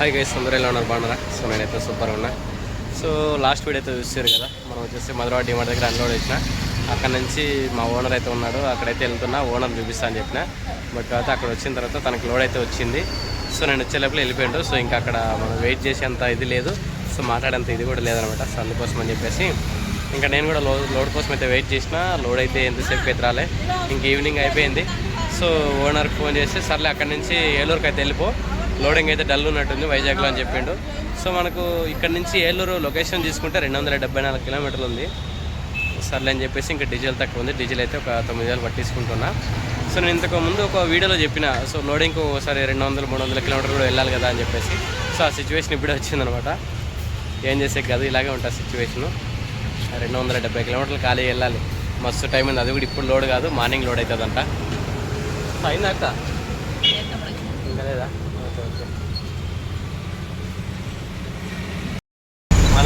Hi guys అందరూ ఎలా ఉన్నారు? బాగున్నారా? సో నేనైతే సూపర్ ఉన్నా. సో లాస్ట్ వీడియో అయితే చూసారు కదా? మనం వచ్చేసి మధురవాడ డిమార్ట్ దగ్గర అన్లోడ్ చేసిన. అక్కడ నుంచి మా ఓనర్ అయితే ఉన్నాడు. అక్కడైతే వెళ్తున్నా. ఓనర్ చూపిస్తా అని చెప్పిన. బట్ తర్వాత అక్కడ వచ్చిన తర్వాత తనకి లోడ్ అయితే వచ్చింది. సో నేను వచ్చే లోపల వెళ్ళిపోయాడు. సో ఇంకా అక్కడ మనం వెయిట్ చేసేంత ఇది లేదు. సో మాట్లాడేంత ఇది కూడా లేదనమాట. సో అందుకోసం అని చెప్పేసి. ఇంకా నేను కూడా లోడ్ లోడ్ కోసం అయితే వెయిట్ చేసిన. లోడ్ అయితే ఎంతసేపు అయితే రాలే. ఇంక ఈవినింగ్ అయిపోయింది. సో ఓనర్కి ఫోన్ చేసి సర్లే అక్కడి నుంచి ఏలూరుకి అయితే వెళ్ళిపో. లోడింగ్ అయితే డల్ ఉన్నట్టుంది వైజాగ్లో అని చెప్పిండు. సో మనకు ఇక్కడ నుంచి ఏలూరు లొకేషన్ తీసుకుంటే రెండు వందల డెబ్బై నాలుగు కిలోమీటర్లు ఉంది. సర్లే అని చెప్పేసి ఇంకా డీజిల్ తక్కువ ఉంది. డీజిల్ అయితే ఒక తొమ్మిది వేలు పట్టించుకుంటున్నా. సో నేను ఇంతకు ముందు ఒక వీడియోలో చెప్పిన సో లోడింగ్ ఒకసారి రెండు వందలు మూడు వందల కిలోమీటర్లు కూడా వెళ్ళాలి కదా అని చెప్పేసి. సో ఆ సిచ్యువేషన్ ఇప్పుడే వచ్చిందనమాట. ఏం చేసే కదా ఇలాగే ఉంటుంది సిచ్యువేషను. రెండు వందల డెబ్బై కిలోమీటర్లు ఖాళీ వెళ్ళాలి. మస్తు టైం ఉంది. అది కూడా ఇప్పుడు లోడ్ కాదు మార్నింగ్ లోడ్ అవుతుందంట. అయిందా అక్క ఇంకా లేదా?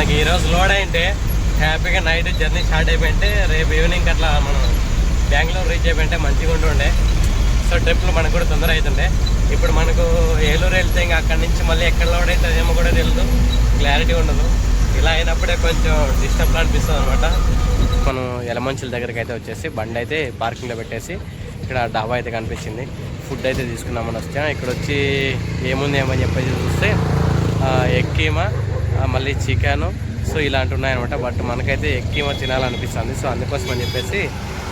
మనకి ఈరోజు లోడ్ అయింటే హ్యాపీగా నైట్ జర్నీ స్టార్ట్ అయిపోయింటే రేపు ఈవినింగ్ అట్లా మనం బెంగళూరు రీచ్ అయిపోయింటే మంచిగా ఉంటుండే. సో ట్రిప్లు మనకు కూడా తొందర అవుతుండే. ఇప్పుడు మనకు ఏలూరు వెళ్తే ఇంకా అక్కడి నుంచి మళ్ళీ ఎక్కడ లోడ్ అవుతుంది ఏమో కూడా తెలియదు క్లారిటీ ఉండదు. ఇలా అయినప్పుడే కొంచెం డిస్టర్బ్ అనిపిస్తుంది అనమాట మనం ఎలమంచుల దగ్గరికి అయితే వచ్చేసి బండి అయితే పార్కింగ్లో పెట్టేసి ఇక్కడ డాబా అయితే కనిపించింది. ఫుడ్ అయితే తీసుకున్నామని వచ్చాం ఇక్కడ వచ్చి ఏముంది ఏమని చెప్పేసి చూస్తే ఎక్కిమా మళ్ళీ చికెను. సో ఇలాంటివి ఉన్నాయన్నమాట. బట్ మనకైతే ఎగ్ తినాలనిపిస్తుంది. సో అందుకోసం అని చెప్పేసి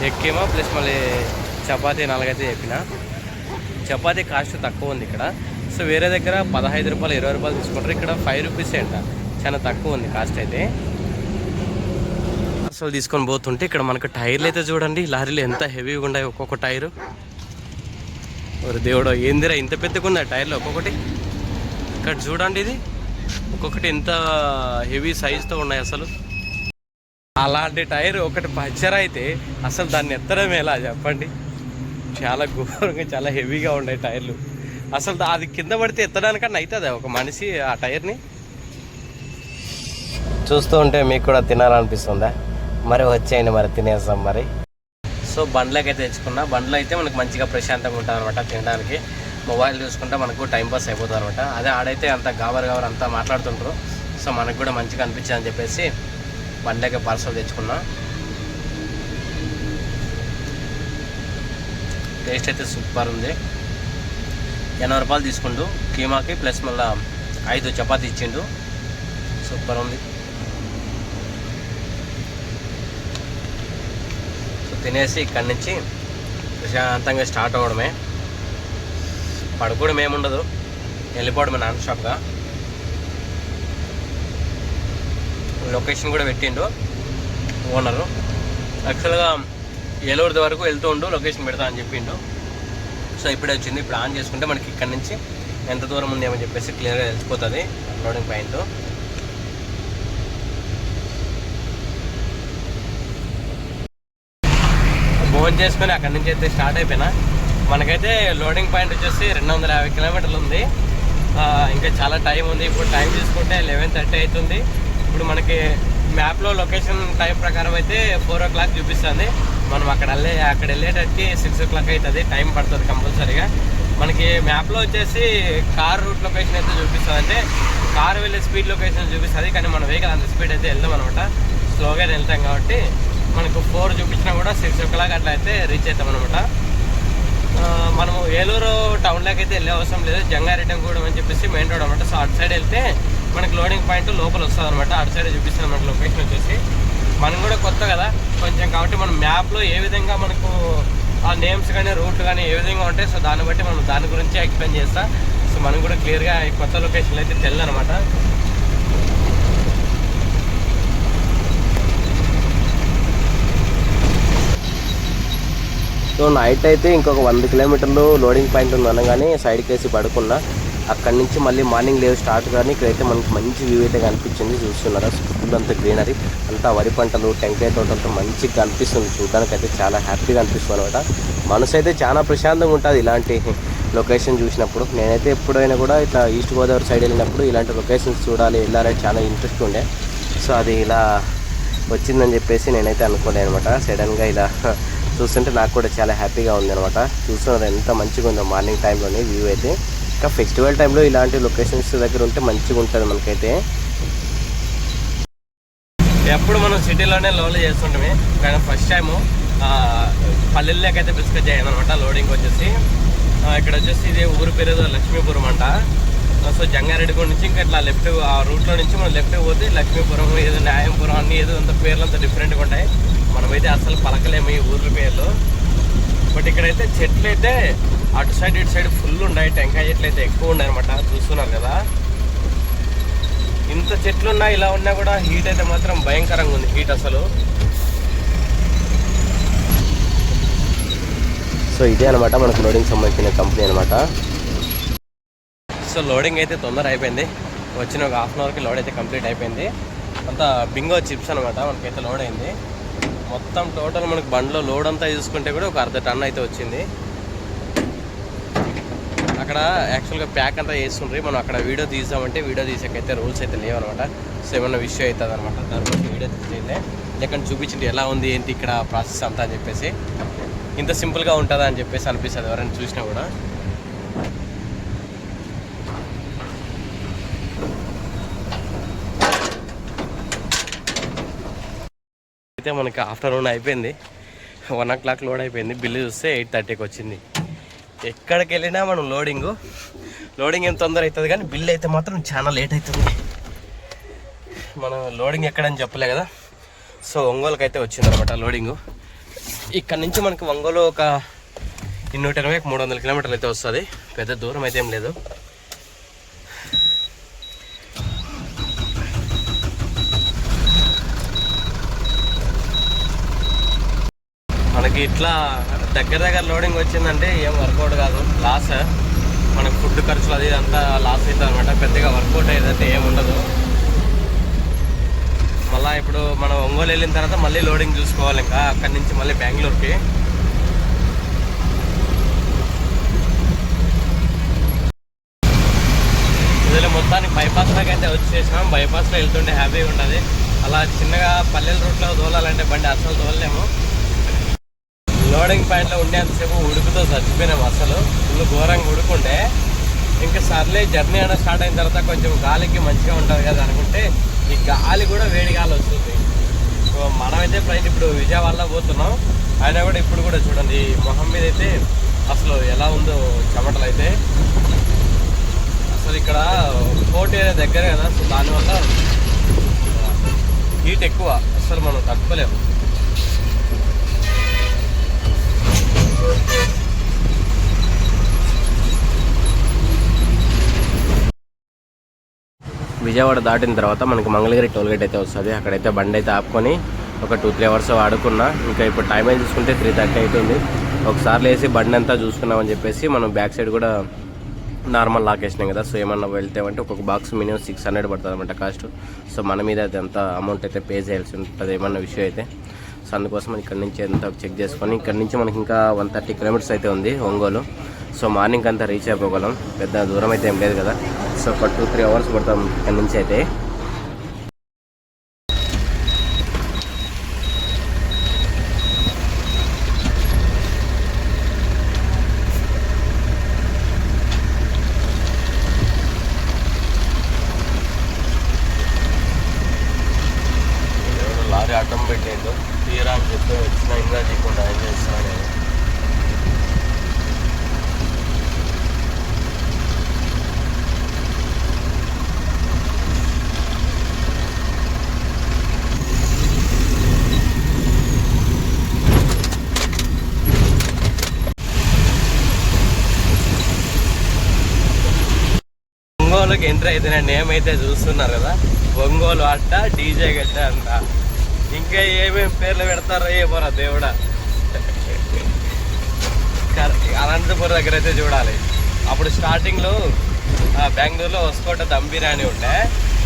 ఎగ్ ప్లస్ మళ్ళీ చపాతీ నాలుగైతే చెప్పిన. చపాతీ కాస్ట్ తక్కువ ఉంది ఇక్కడ. సో వేరే దగ్గర పదహైదు రూపాయలు ఇరవై రూపాయలు తీసుకుంటారు. ఇక్కడ ఫైవ్ రూపీస్ అంట. చాలా తక్కువ ఉంది కాస్ట్ అయితే. అసలు తీసుకొని పోతుంటే ఇక్కడ మనకు టైర్లు అయితే చూడండి. లారీలు ఎంత హెవీగా ఉన్నాయి ఒక్కొక్క టైరు. ఒక దేవుడు ఏందిరా ఇంత పెద్దగా ఉంది టైర్లు ఒక్కొక్కటి? ఇక్కడ చూడండి ఇది. ఒక్కొక్కటి ఎంత హెవీ సైజుతో ఉన్నాయి అసలు. అలాంటి టైర్ ఒకటి పంచర్ అయితే అసలు దాన్ని ఎత్తడం ఎలా చెప్పండి? చాలా ఘోరంగా చాలా హెవీగా ఉన్నాయి టైర్లు. అసలు అది కింద పడితే ఎత్తడానికన్నా అవుతుందా ఒక మనిషి ఆ టైర్ని? చూస్తూ ఉంటే మీకు కూడా తినాలనిపిస్తుందా? మరి వచ్చేయండి మరి తినేస్తాం మరి. సో బండ్లకి అయితే తెచ్చుకున్నా. బండ్లో అయితే మనకు మంచిగా ప్రశాంతంగా ఉంటుంది అనమాట తినడానికి. మొబైల్ చూసుకుంటే మనకు టైం పాస్ అయిపోతుంది అనమాట. అదే ఆడైతే అంత గాబర్ గావర్ అంతా మాట్లాడుతుంటారు సో మనకు కూడా మంచిగా అనిపించింది అని చెప్పేసి బండ్లకి పార్సల్ తెచ్చుకున్నా. టేస్ట్ అయితే సూపర్ ఉంది. ఎనభై రూపాయలు తీసుకుంటూ కీమాకి ప్లస్ మళ్ళీ ఐదు చపాతీ ఇచ్చిండు. సూపర్ ఉంది. సో తినేసి ఇక్కడి నుంచి ప్రశాంతంగా స్టార్ట్ అవ్వడమే. పడుకోవడం ఏముండదు వెళ్ళిపోవడమే నాన్ షాప్గా లొకేషన్ కూడా పెట్టిండు. ఓనరు. యాక్చువల్గా ఏలూరు వరకు వెళ్తూ ఉండు లొకేషన్ పెడతా అని చెప్పిండు. సో ఇప్పుడే వచ్చింది. ఇప్పుడు ఆన్ చేసుకుంటే మనకి ఇక్కడ నుంచి ఎంత దూరం ఉంది ఏమని చెప్పేసి క్లియర్గా తెలిసిపోతుంది లోడింగ్ పాయింట్. భోజనం చేసుకొని అక్కడి నుంచి అయితే స్టార్ట్ అయిపోయినా. మనకైతే లోడింగ్ పాయింట్ వచ్చేసి రెండు వందల యాభై కిలోమీటర్లు ఉంది. ఇంకా చాలా టైం ఉంది. ఇప్పుడు టైం చూసుకుంటే లెవెన్ థర్టీ అవుతుంది. ఇప్పుడు మనకి మ్యాప్లో లొకేషన్ టైం ప్రకారం అయితే ఫోర్ ఓ క్లాక్ చూపిస్తుంది. మనం అక్కడ వెళ్ళే అక్కడ వెళ్ళేటట్టు సిక్స్ ఓ క్లాక్ అవుతుంది. టైం పడుతుంది కంపల్సరీగా. మనకి మ్యాప్లో వచ్చేసి కార్ రూట్ లొకేషన్ అయితే చూపిస్తుంది. అంటే కారు వెళ్ళే స్పీడ్ లొకేషన్ చూపిస్తుంది. కానీ మన వెహికల్ అంత స్పీడ్ అయితే వెళ్దాం అనమాట. స్లోగా వెళ్తాం కాబట్టి మనకు ఫోర్ చూపించినా కూడా సిక్స్ ఓ క్లాక్ అట్లా అయితే రీచ్ అవుతాం అనమాట. మనము ఏలూరు టౌన్లోకి అయితే వెళ్ళే అవసరం లేదు. జంగారెడ్డంగూడెం అని చెప్పేసి మెయిన్ రోడ్ అనమాట సో అటు సైడ్ వెళ్తే మనకి లోడింగ్ పాయింట్ లోపల వస్తుంది అనమాట అటు సైడ్ చూపిస్తుంది మనకి లొకేషన్ వచ్చేసి. మనం కూడా కొత్త కదా. కొంచెం కాబట్టి మనం మ్యాప్లో ఏ విధంగా మనకు ఆ నేమ్స్ కానీ రూట్లు కానీ ఏ విధంగా ఉంటాయి సో దాన్ని బట్టి మనం దాని గురించి ఎక్స్ప్లెయిన్ చేస్తాం. సో మనం కూడా క్లియర్గా ఈ కొత్త లొకేషన్లో అయితే తెలియదు సో నైట్ అయితే ఇంకొక వంద కిలోమీటర్లు లోడింగ్ పాయింట్ ఉంది అనగానే సైడ్కి వేసి పడుకున్నా. అక్కడి నుంచి మళ్ళీ మార్నింగ్ లేవ్ స్టార్ట్ కానీ ఇక్కడైతే మనకి మంచి వ్యూ అయితే కనిపించింది. చూస్తున్నారా? ఫుల్ అంతా గ్రీనరీ అంతా వరి పంటలు టెంకాయ తోటలతో మంచిగా కనిపిస్తుంది. చూడడానికి అయితే చాలా హ్యాపీగా అనిపిస్తుంది అనమాట మనసు అయితే చాలా ప్రశాంతంగా ఉంటుంది ఇలాంటి లొకేషన్ చూసినప్పుడు. నేనైతే ఎప్పుడైనా కూడా ఇట్లా ఈస్ట్ గోదావరి సైడ్ వెళ్ళినప్పుడు ఇలాంటి లొకేషన్స్ చూడాలి వెళ్ళాలని చాలా ఇంట్రెస్ట్ ఉండే. సో అది ఇలా వచ్చిందని చెప్పేసి నేనైతే అనుకోలేను అనమాట సడన్గా ఇలా చూస్తుంటే నాకు కూడా చాలా హ్యాపీగా ఉంది అనమాట చూస్తున్నారు ఎంత మంచిగా ఉందో మార్నింగ్ టైంలోని వ్యూ అయితే. ఇంకా ఫెస్టివల్ టైంలో ఇలాంటి లొకేషన్స్ దగ్గర ఉంటే మంచిగా ఉంటుంది మనకైతే. ఎప్పుడు మనం సిటీలోనే లోడ్ చేస్తుంటామే కానీ ఫస్ట్ టైము పల్లెల్లోకైతే బిస్కెట్ చేయను అనమాట లోడింగ్ వచ్చేసి. ఇక్కడ వచ్చేసి ఇది ఊరు పేరు లక్ష్మీపురం అంట. సో జంగారెడ్డిగూడ నుంచి ఇంకా ఇట్లా లెఫ్ట్ ఆ రూట్లో నుంచి మనం లెఫ్ట్ పోతే లక్ష్మీపురం ఏదో న్యాయంపురం అన్ని ఏదో అంత పేర్లు అంత డిఫరెంట్గా ఉంటాయి. మనమైతే అసలు పలకలేము ఈ ఊర్ల పేర్లు. బట్ ఇక్కడైతే చెట్లు అయితే అటు సైడ్ ఇటు సైడ్ ఫుల్ ఉన్నాయి. టెంకాయ చెట్లు అయితే ఎక్కువ ఉన్నాయి అనమాట చూస్తున్నారు కదా. ఇంత చెట్లు ఉన్నా ఇలా ఉన్నా కూడా హీట్ అయితే మాత్రం భయంకరంగా ఉంది హీట్ అసలు. సో ఇదే అనమాట మనకు లోడింగ్ సంబంధించిన కంపెనీ అనమాట సో లోడింగ్ అయితే తొందర అయిపోయింది. వచ్చిన ఒక హాఫ్ అన్ అవర్కి లోడ్ అయితే కంప్లీట్ అయిపోయింది. అంతా బింగో చిప్స్ అనమాట మనకైతే లోడ్ అయింది. మొత్తం టోటల్ మనకు బండ్లో లోడ్ అంతా చూసుకుంటే కూడా ఒక అర్ధ టన్ అయితే వచ్చింది. అక్కడ యాక్చువల్గా ప్యాక్ అంతా చేస్తుండ్రి. మనం అక్కడ వీడియో తీసామంటే వీడియో తీసాకైతే రూల్స్ అయితే లేవనమాట. సో ఏమన్నా విషయం అవుతుంది అనమాట దానికోసం వీడియో తీసేయండి లేకుండా చూపించింది ఎలా ఉంది ఏంటి ఇక్కడ ప్రాసెస్ అంతా అని చెప్పేసి. ఇంత సింపుల్గా ఉంటుందా అని చెప్పేసి అనిపిస్తుంది ఎవరైనా చూసినా కూడా. అయితే మనకి ఆఫ్టర్నూన్ అయిపోయింది. వన్ ఓ క్లాక్ లోడ్ అయిపోయింది. బిల్లు చూస్తే ఎయిట్ థర్టీకి వచ్చింది. ఎక్కడికి వెళ్ళినా మనం లోడింగ్. లోడింగ్ ఏం తొందర అవుతుంది కానీ బిల్ అయితే మాత్రం చాలా లేట్ అవుతుంది. మనం లోడింగ్ ఎక్కడని చెప్పలే కదా. సో ఒంగోలుకి అయితే వచ్చింది అనమాట లోడింగ్. ఇక్కడ నుంచి మనకి ఒంగోలు ఒక నూట ఎనభై మూడు వందల కిలోమీటర్లు అయితే వస్తుంది. పెద్ద దూరం అయితే ఏం లేదు. మనకి ఇట్లా దగ్గర దగ్గర లోడింగ్ వచ్చిందంటే ఏం వర్కౌట్ కాదు. లాస్ మనకి ఫుడ్ ఖర్చులు అది అంతా లాస్ అవుతుంది అనమాట పెద్దగా వర్కౌట్ అయ్యేదంటే ఏమి ఉండదు. మళ్ళీ ఇప్పుడు మనం ఒంగోలు వెళ్ళిన తర్వాత మళ్ళీ లోడింగ్ చూసుకోవాలి ఇంకా. అక్కడి నుంచి మళ్ళీ బెంగళూరుకి. ఇదిలో మొత్తానికి బైపాస్లోకి అయితే వచ్చేసాం బైపాస్లో వెళ్తుంటే హ్యాపీగా ఉంటుంది. అలా చిన్నగా పల్లెల రూట్లో తోలాలంటే బండి అసలు తోలలేము. లోడింగ్ పాయింట్లో ఉండేంతసేపు ఉడుకుతో చచ్చిపోయినాం అసలు. ఫుల్ ఘోరంగా ఉడుకుండే. ఇంకా సర్లే జర్నీ అయినా స్టార్ట్ అయిన తర్వాత కొంచెం గాలికి మంచిగా ఉంటుంది కదా అనుకుంటే ఈ గాలి కూడా వేడి గాలి వస్తుంది. సో మనమైతే ఫ్లైట్ ఇప్పుడు విజయవాడలో పోతున్నాం. అయినా కూడా ఇప్పుడు కూడా చూడండి ఈ మొహం మీద అయితే అసలు ఎలా ఉందో చెమటలు అయితే. అసలు ఇక్కడ ఫోర్ట్ ఏరియా దగ్గర కదా సో దానివల్ల హీట్ ఎక్కువ. అసలు మనం తట్టుకోలేము. విజయవాడ దాటిన తర్వాత మనకి మంగళగిరి టోల్గేట్ అయితే వస్తుంది. అక్కడైతే బండి అయితే ఆపుకొని ఒక టూ త్రీ అవర్స్ ఆడుకున్నా ఇంకా ఇప్పుడు టైం అయితే చూసుకుంటే త్రీ థర్టీ అవుతుంది ఒకసారి లేసి బండి అంతా చూసుకున్నామని చెప్పేసి మనం బ్యాక్ సైడ్ కూడా నార్మల్ లాక్ వేసినాం కదా. సో ఏమన్నా వెళ్తే అంటే ఒక్కొక్క బాక్స్ మినిమం సిక్స్ హండ్రెడ్ పడుతుంది అనమాట కాస్ట్ సో మన మీద అయితే అంత అమౌంట్ అయితే పే చేయాల్సి ఉంటుంది ఏమన్నా విషయం అయితే. సో అందుకోసం ఇక్కడ నుంచి ఎంత చెక్ చేసుకొని ఇక్కడ నుంచి మనకి ఇంకా వన్ థర్టీ కిలోమీటర్స్ అయితే ఉంది ఒంగోలు. సో మార్నింగ్ అంతా రీచ్ అయిపోగలం. పెద్ద దూరం అయితే ఏం లేదు కదా. సో ఒక టూ త్రీ అవర్స్ పడతాం ఇక్కడ నుంచి అయితే ఎవడో లారీ అడ్డం పెట్టిండు తీరా అని చెప్పి వచ్చిన ఇంకా చేయకుండా ఏం చేస్తున్నాడు నేను లోపలికి ఎంటర్ అయితే నేమ్ అయితే చూస్తున్నారు కదా ఒంగోలు అట్ట డీజే గడ్డ అంట. ఇంకా ఏమేమి పేర్లు పెడతారో ఏమోరా దేవుడా. అనంతపురం దగ్గర అయితే చూడాలి. అప్పుడు స్టార్టింగ్లో బెంగళూరులో వసుకోట దమ్ బిర్యానీ ఉండే.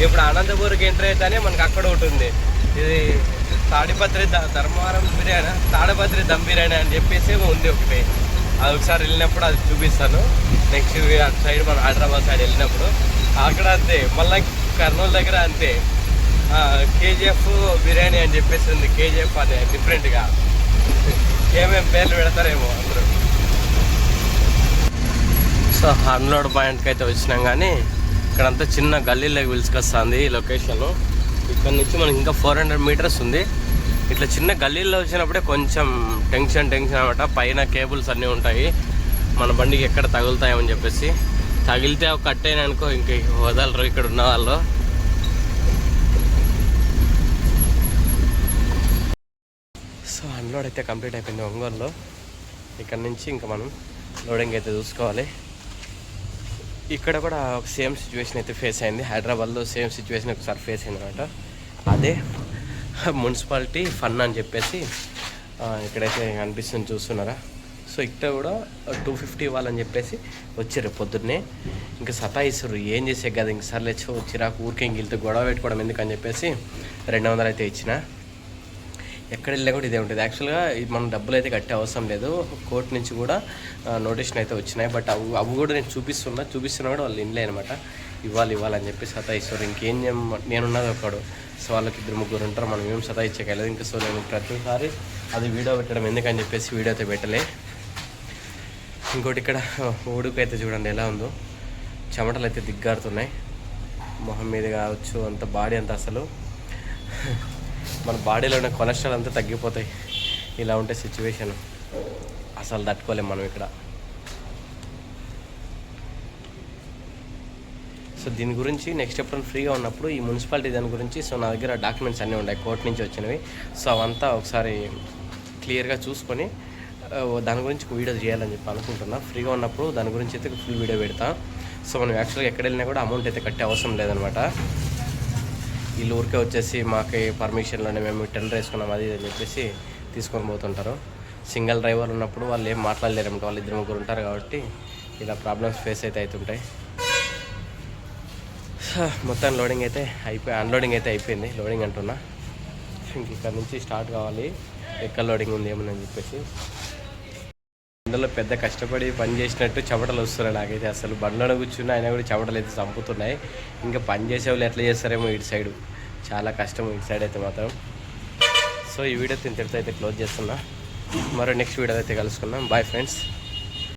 ఇప్పుడు అనంతపురంకి ఎంటర్ అయితేనే మనకు అక్కడ ఉంటుంది ఇది తాడిపత్రి ధర్మవరం బిర్యానీ తాడిపత్రి దమ్ బిర్యానీ అని చెప్పేసి ఉంది ఒకటి. అది ఒకసారి వెళ్ళినప్పుడు అది చూపిస్తాను. నెక్స్ట్ అటు సైడ్ మన హైదరాబాద్ సైడ్ వెళ్ళినప్పుడు. అక్కడ అంతే మళ్ళీ కర్నూలు దగ్గర అంతే. కేజీఎఫ్ బిర్యానీ అని చెప్పేసి ఉంది. కేజీఎఫ్ అనే డిఫరెంట్గా ఏమేమి పేర్లు పెడతారేమో అందరూ. సో సో అన్లోడ్ పాయింట్కి అయితే వచ్చినాం కానీ ఇక్కడంతా చిన్న గల్లీలోకి పిలుచుకొస్తుంది ఈ లొకేషన్ ఇక్కడ నుంచి మనకి ఇంకా ఫోర్ హండ్రెడ్ మీటర్స్ ఉంది. ఇట్లా చిన్న గల్లీల్లో వచ్చినప్పుడే కొంచెం టెన్షన్ టెన్షన్ అనమాట పైన కేబుల్స్ అన్నీ ఉంటాయి. మన బండికి ఎక్కడ తగులుతాయని చెప్పేసి. తగిలితే ఒక కట్టేనా అనుకో ఇంక వదలరు ఇక్కడ ఉన్న వాళ్ళు. సో అన్లోడ్ అయితే కంప్లీట్ అయిపోయింది ఒంగోలులో. ఇక్కడ నుంచి ఇంకా మనం లోడింగ్ అయితే చూసుకోవాలి. ఇక్కడ కూడా ఒక సేమ్ సిచ్యువేషన్ అయితే ఫేస్ అయింది. హైదరాబాద్లో సేమ్ సిచ్యువేషన్ ఒకసారి ఫేస్ అయింది అనమాట అదే మున్సిపాలిటీ ఫన్ అని చెప్పేసి ఇక్కడైతే అనిపిస్తుంది చూస్తున్నారా? సో ఇక్కడ కూడా టూ ఫిఫ్టీ ఇవ్వాలని చెప్పేసి వచ్చారు పొద్దున్నే. ఇంకా సతాయిస్తారు ఏం చేసే కదా ఇంక సర్లే చో చిరాకు ఊరికే ఇంక వెళ్తే గొడవ పెట్టుకోవడం ఎందుకని చెప్పేసి రెండు వందలు అయితే ఇచ్చిన. ఎక్కడ వెళ్ళినా కూడా ఇదే ఉంటుంది. యాక్చువల్గా మనం డబ్బులు అయితే కట్టే అవసరం లేదు. కోర్టు నుంచి కూడా నోటీషన్ అయితే వచ్చినాయి. బట్ అవి అవి కూడా నేను చూపిస్తున్నా. చూపిస్తున్నా కూడా వాళ్ళు ఇన్లే అనమాట ఇవ్వాలి ఇవ్వాలని చెప్పి సతాయిస్తారు. ఇంకేం నేను నేనున్నది ఒకడు. సో వాళ్ళకి ఇద్దరు ముగ్గురు ఉంటారు మనం ఏం సతాయించగలదు ఇంకా సో నేను ప్రతిసారి అది వీడియో పెట్టడం ఎందుకని చెప్పేసి వీడియో అయితే పెట్టలే. ఇంకోటి ఇక్కడ ఊడుకు అయితే చూడండి ఎలా ఉందో. చెమటలు అయితే దిగ్గారుతున్నాయి. మొహం మీద కావచ్చు అంత బాడీ అంత అసలు. మన బాడీలో ఉన్న కొలెస్ట్రాల్ అంతా తగ్గిపోతాయి. ఇలా ఉంటే సిచ్యువేషన్ అసలు తట్టుకోలేము మనం ఇక్కడ. సో దీని గురించి నెక్స్ట్ ఎప్పుడైనా ఫ్రీగా ఉన్నప్పుడు ఈ మున్సిపాలిటీ దాని గురించి సో నా దగ్గర డాక్యుమెంట్స్ అన్నీ ఉన్నాయి కోర్టు నుంచి వచ్చినవి. సో అవంతా ఒకసారి క్లియర్గా చూసుకొని దాని గురించి వీడియో చేయాలని చెప్పి అనుకుంటున్నా. ఫ్రీగా ఉన్నప్పుడు దాని గురించి అయితే ఫుల్ వీడియో పెడతా. సో మనం యాక్చువల్గా ఎక్కడ వెళ్ళినా కూడా అమౌంట్ అయితే కట్టే అవసరం లేదనమాట. వీళ్ళు ఊరికే వచ్చేసి మాకు పర్మిషన్లోనే మేము టెండర్ వేసుకున్నాం అది అని చెప్పేసి తీసుకొని పోతుంటారు. సింగిల్ డ్రైవర్ ఉన్నప్పుడు వాళ్ళు ఏం మాట్లాడలేరు వాళ్ళు ఇద్దరు ముగ్గురు ఉంటారు కాబట్టి ఇలా ప్రాబ్లమ్స్ ఫేస్ అయితే అవుతుంటాయి. మొత్తం లోడింగ్ అయితే అయిపోయి అన్లోడింగ్ అయితే అయిపోయింది. లోడింగ్ అంటున్నా. ఇంక ఇక్కడ నుంచి స్టార్ట్ కావాలి. ఎక్కడ లోడింగ్ ఉంది ఏమని అని చెప్పేసి. అందులో పెద్ద కష్టపడి పని చేసినట్టు చెమటలు వస్తున్నాయి నాకైతే అసలు. బండ్లో కూర్చున్నా అయినా కూడా చెమటలు అయితే చంపుతున్నాయి. ఇంకా పని చేసే వాళ్ళు ఎట్లా చేస్తారేమో ఇటు సైడ్ చాలా కష్టం ఇటు సైడ్ అయితే మాత్రం. సో ఈ వీడియో ఇంతటితో అయితే క్లోజ్ చేస్తున్నా. మరో నెక్స్ట్ వీడియో అయితే కలుసుకుందాం. Bye friends